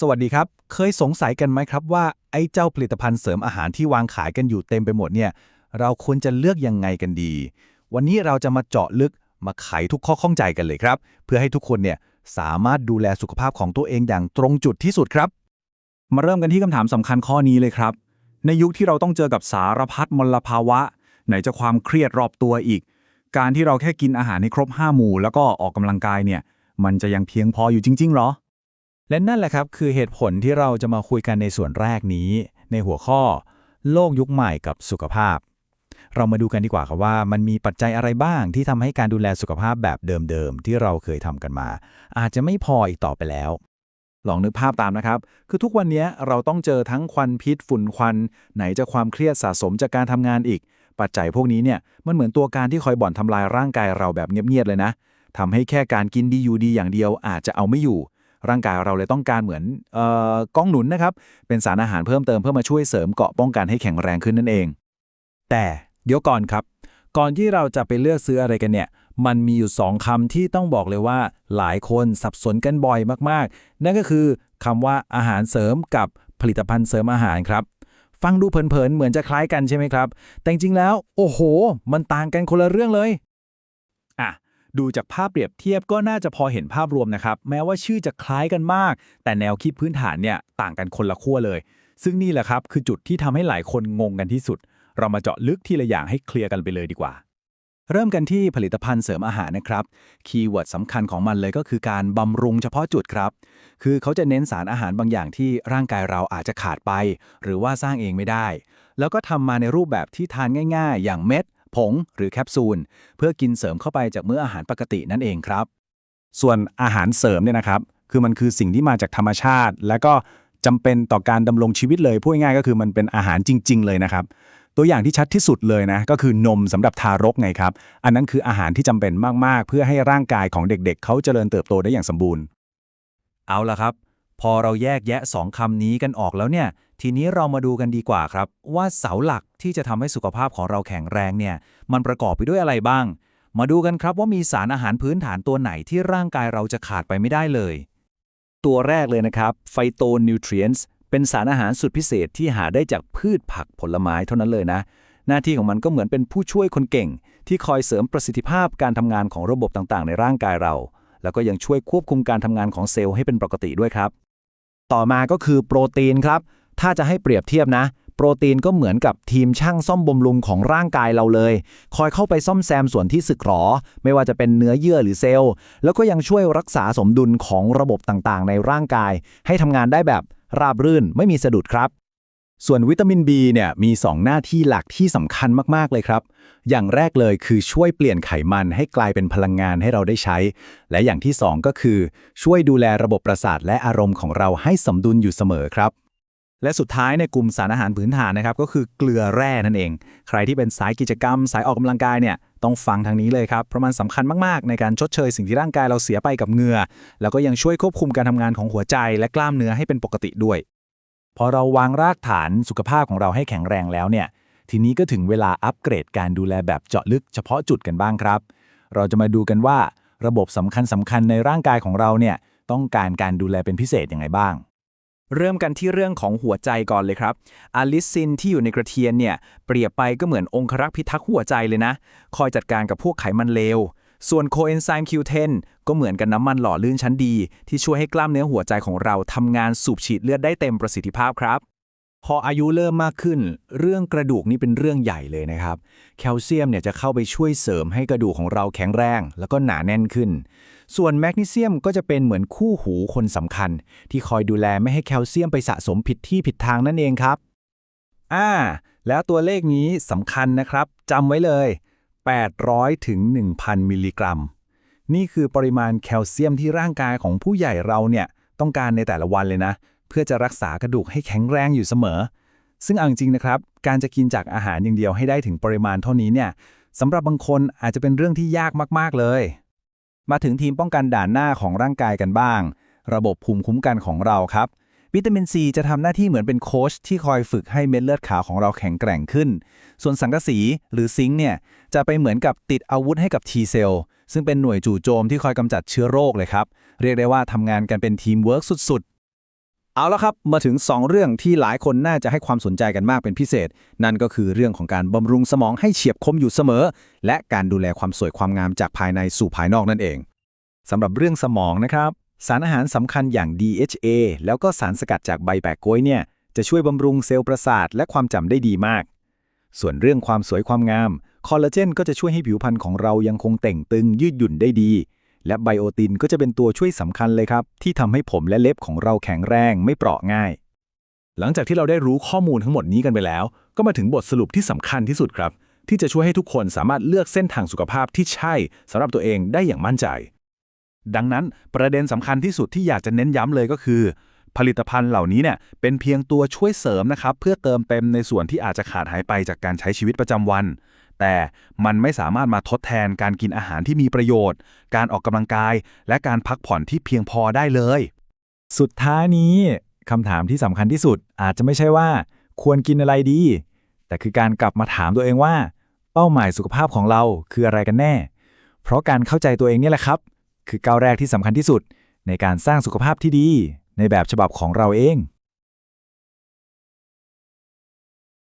สวัสดีครับ เคยสงสัยกันไหมครับว่าไอ้เจ้าผลิตภัณฑ์เสริมอาหารที่วางขายกันอยู่เต็มไปหมดเนี่ย เราควรจะเลือกยังไงกันดี วันนี้เราจะมาเจาะลึกมาไขทุกข้อข้องใจกันเลยครับ เพื่อให้ทุกคนเนี่ยสามารถดูแลสุขภาพของตัวเองอย่างตรงจุดที่สุดครับ มาเริ่มกันที่คำถามสำคัญข้อนี้เลยครับ ในยุคที่เราต้องเจอกับสารพัดมลภาวะ ไหนจะความเครียดรอบตัวอีก การที่เราแค่กินอาหารให้ครบห้าหมู่แล้วก็ออกกำลังกายเนี่ย มันจะยังเพียงพออยู่จริงๆหรอ และนั่นแหละครับคือเหตุผลที่เราจะมาคุยกันในส่วนแรกนี้ ในหัวข้อ โลกยุคใหม่กับสุขภาพ เรามาดูกันดีกว่าครับว่ามันมีปัจจัยอะไรบ้างที่ทำให้การดูแลสุขภาพแบบเดิมๆที่เราเคยทำกันมา อาจจะไม่พออีกต่อไปแล้ว ลองนึกภาพตามนะครับ คือทุกวันนี้เราต้องเจอทั้งควันพิษฝุ่นควัน ไหนจะความเครียดสะสมจากการทำงานอีก ปัจจัยพวกนี้เนี่ยมันเหมือนตัวการที่คอยบ่อนทำลายร่างกายเราแบบเงียบๆเลยนะทำให้แค่การกินดีอยู่ดีอย่างเดียวอาจจะเอาไม่อยู่ ร่างกายเราเลยต้องการเหมือนเอ่อกล้องหนุนนะครับ เป็นสารอาหารเพิ่มเติมเพื่อมาช่วยเสริมเกาะป้องกันให้แข็งแรงขึ้นนั่นเอง แต่เดี๋ยวก่อนครับ ก่อนที่เราจะไปเลือกซื้ออะไรกันเนี่ย มันมีอยู่สองคำที่ต้องบอกเลยว่า หลายคนสับสนกันบ่อยมากๆ นั่นก็คือคำว่าอาหารเสริมกับผลิตภัณฑ์เสริมอาหารครับฟังดูเผินๆ เหมือนจะคล้ายกันใช่ไหมครับ แต่จริงๆแล้ว โอ้โห มันต่างกันคนละเรื่องเลย ดูจากภาพเปรียบเทียบก็น่าจะพอเห็นภาพรวมนะครับ แม้ว่าชื่อจะคล้ายกันมาก แต่แนวคิดพื้นฐานเนี่ยต่างกันคนละขั้วเลย ซึ่งนี่แหละครับคือจุดที่ทำให้หลายคนงงกันที่สุด เรามาเจาะลึกทีละอย่างให้เคลียร์กันไปเลยดีกว่า เริ่มกันที่ผลิตภัณฑ์เสริมอาหารนะครับ คีย์เวิร์ดสำคัญของมันเลยก็คือการบำรุงเฉพาะจุดครับ คือเขาจะเน้นสารอาหารบางอย่างที่ร่างกายเราอาจจะขาดไป หรือว่าสร้างเองไม่ได้ แล้วก็ทำมาในรูปแบบที่ทานง่าย ๆ อย่างเม็ด ผงหรือแคปซูล เพื่อกินเสริมเข้าไปจากมื้ออาหารปกตินั่นเองครับ ส่วนอาหารเสริมเนี่ยนะครับ คือมันคือสิ่งที่มาจากธรรมชาติ และก็จำเป็นต่อการดำรงชีวิตเลยพูดง่ายๆก็คือมันเป็นอาหารจริง ๆ เลยนะครับตัวอย่างที่ชัดที่สุดเลยนะก็คือนมสำหรับทารกไงครับ อันนั้นคืออาหารที่จำเป็นมาก ๆ เพื่อให้ร่างกายของเด็กๆ เขาเจริญเติบโตได้อย่างสมบูรณ์ เอาละครับ พอเราแยกแยะสองคำนี้กันออกแล้วเนี่ย ทีนี้เรามาดูกันดีกว่าครับ ว่าเสาหลักที่จะทำให้สุขภาพของเราแข็งแรงเนี่ย มันประกอบไปด้วยอะไรบ้าง มาดูกันครับว่ามีสารอาหารพื้นฐานตัวไหนที่ร่างกายเราจะขาดไปไม่ได้เลย ตัวแรกเลยนะครับไฟโตนิวทรีนส์เป็นสารอาหารสุดพิเศษที่หาได้จากพืชผักผลไม้เท่านั้นเลยนะ หน้าที่ของมันก็เหมือนเป็นผู้ช่วยคนเก่ง ที่คอยเสริมประสิทธิภาพการทำงานของระบบต่างๆ ในร่างกายเรา แล้วก็ยังช่วยควบคุมการทำงานของเซลล์ให้เป็นปกติด้วยครับ ต่อมาก็คือโปรตีนครับ ถ้าจะให้เปรียบเทียบนะ โปรตีนก็เหมือนกับทีมช่างซ่อมบำรุงของร่างกายเราเลย คอยเข้าไปซ่อมแซมส่วนที่สึกหรอ ไม่ว่าจะเป็นเนื้อเยื่อหรือเซลล์ แล้วก็ยังช่วยรักษาสมดุลของระบบต่างๆ ในร่างกาย ให้ทำงานได้แบบราบรื่นไม่มีสะดุดครับ ส่วนวิตามิน B เนี่ยมี 2 หน้าที่หลักที่สำคัญมาก ๆ เลยครับ อย่างแรกเลยคือช่วยเปลี่ยนไขมันให้กลายเป็นพลังงานให้เราได้ใช้ และอย่างที่ 2 ก็คือ ช่วยดูแลระบบประสาทและอารมณ์ของเราให้สมดุลอยู่เสมอครับ และสุดท้ายในกลุ่มสารอาหารพื้นฐานนะครับก็คือเกลือแร่นั่นเอง ใครที่เป็นสายกิจกรรม สายออกกำลังกายเนี่ยต้องฟังทางนี้เลยครับเพราะมันสำคัญมากๆ ในการชดเชยสิ่งที่ร่างกายเราเสียไปกับเหงื่อแล้วก็ยังช่วยควบคุมการทำงานของหัวใจ และกล้ามเนื้อให้เป็นปกติด้วย พอเราวางรากฐานสุขภาพของเราให้แข็งแรงแล้วเนี่ย ทีนี้ก็ถึงเวลาอัปเกรดการดูแลแบบเจาะลึกเฉพาะจุดกันบ้างครับ เราจะมาดูกันว่าระบบสำคัญสำคัญในร่างกายของเราเนี่ยต้องการการดูแลเป็นพิเศษยังไงบ้าง เริ่มกันที่เรื่องของหัวใจก่อนเลยครับอาลิซินที่อยู่ในกระเทียนเนี่ยเปรียบไปก็เหมือนองครักษ์พิทักษ์หัวใจเลยนะ คอยจัดการกับพวกไขมันเลว ส่วนโคเอนไซม์ Q10 ก็เหมือนกับน้ำมันหล่อลื่นชั้นดี ที่ช่วยให้กล้ามเนื้อหัวใจของเราทำงานสูบฉีดเลือดได้เต็มประสิทธิภาพครับ พออายุเริ่มมากขึ้น เรื่องกระดูกนี่เป็นเรื่องใหญ่เลยนะครับ แคลเซียมเนี่ยจะเข้าไปช่วยเสริมให้กระดูกของเราแข็งแรง แล้วก็หนาแน่นขึ้น ส่วนแมกนีเซียมก็จะเป็นเหมือนคู่หูคนสำคัญ ที่คอยดูแลไม่ให้แคลเซียมไปสะสมผิดที่ผิดทางนั่นเองครับอ่าแล้วตัวเลขนี้สำคัญนะครับจำไว้เลย 800 ถึง 1,000 มิลลิกรัม นี่คือปริมาณแคลเซียมที่ร่างกายของผู้ใหญ่เราเนี่ยต้องการในแต่ละวันเลยนะ เพื่อจะรักษากระดูกให้แข็งแรงอยู่เสมอ ซึ่งเอาจริงนะครับ การจะกินจากอาหารอย่างเดียวให้ได้ถึงปริมาณเท่านี้เนี่ยสำหรับบางคนอาจจะเป็นเรื่องที่ยากมาก ๆ เลย มาถึงทีมป้องกันด่านหน้าของร่างกายกันบ้าง ระบบภูมิคุ้มกันของเราครับ วิตามินซีจะทำหน้าที่เหมือนเป็นโค้ชที่คอยฝึกให้เม็ดเลือดขาวของเราแข็งแกร่งขึ้น ส่วนสังกะสีหรือซิงค์เนี่ยจะไปเหมือนกับติดอาวุธให้กับ T เซลล์ซึ่งเป็นหน่วยจู่โจมที่คอยกำจัดเชื้อโรคเลยครับ เรียกได้ว่าทำงานกันเป็นทีมเวิร์กสุดๆ เอาละครับ มาถึง 2 เรื่องที่หลายคนน่าจะให้ความสนใจกันมากเป็นพิเศษ นั่นก็คือเรื่องของการบำรุงสมองให้เฉียบคมอยู่เสมอ และการดูแลความสวยความงามจากภายในสู่ภายนอกนั่นเองสำหรับเรื่องสมองนะครับ สารอาหารสำคัญอย่าง DHA แล้วก็สารสกัดจากใบแปะกล้วยเนี่ย จะช่วยบำรุงเซลล์ประสาทและความจำได้ดีมาก ส่วนเรื่องความสวยความงาม คอลลาเจนก็จะช่วยให้ผิวพรรณของเรายังคงเต่งตึงยืดหยุ่นได้ดี และไบโอตินก็จะเป็นตัวช่วยสำคัญเลยครับ ที่ทำให้ผมและเล็บของเราแข็งแรงไม่เปราะง่าย หลังจากที่เราได้รู้ข้อมูลทั้งหมดนี้กันไปแล้ว ก็มาถึงบทสรุปที่สำคัญที่สุดครับ ที่จะช่วยให้ทุกคนสามารถเลือกเส้นทางสุขภาพที่ใช่สำหรับตัวเองได้อย่างมั่นใจ ดังนั้นประเด็นสำคัญที่สุดที่อยากจะเน้นย้ำเลยก็คือ ผลิตภัณฑ์เหล่านี้เนี่ยเป็นเพียงตัวช่วยเสริมนะครับเพื่อเติมเต็มในส่วนที่อาจจะขาดหายไปจากการใช้ชีวิตประจำวัน แต่มันไม่สามารถมาทดแทนการกินอาหารที่มีประโยชน์ การออกกำลังกาย และการพักผ่อนที่เพียงพอได้เลย สุดท้ายนี้คำถามที่สำคัญที่สุดอาจจะไม่ใช่ว่า ควรกินอะไรดี แต่คือการกลับมาถามตัวเองว่า เป้าหมายสุขภาพของเราคืออะไรกันแน่ เพราะการเข้าใจตัวเองนี่แหละครับ คือก้าวแรกที่สำคัญที่สุด ในการสร้างสุขภาพที่ดี ในแบบฉบับของเราเอง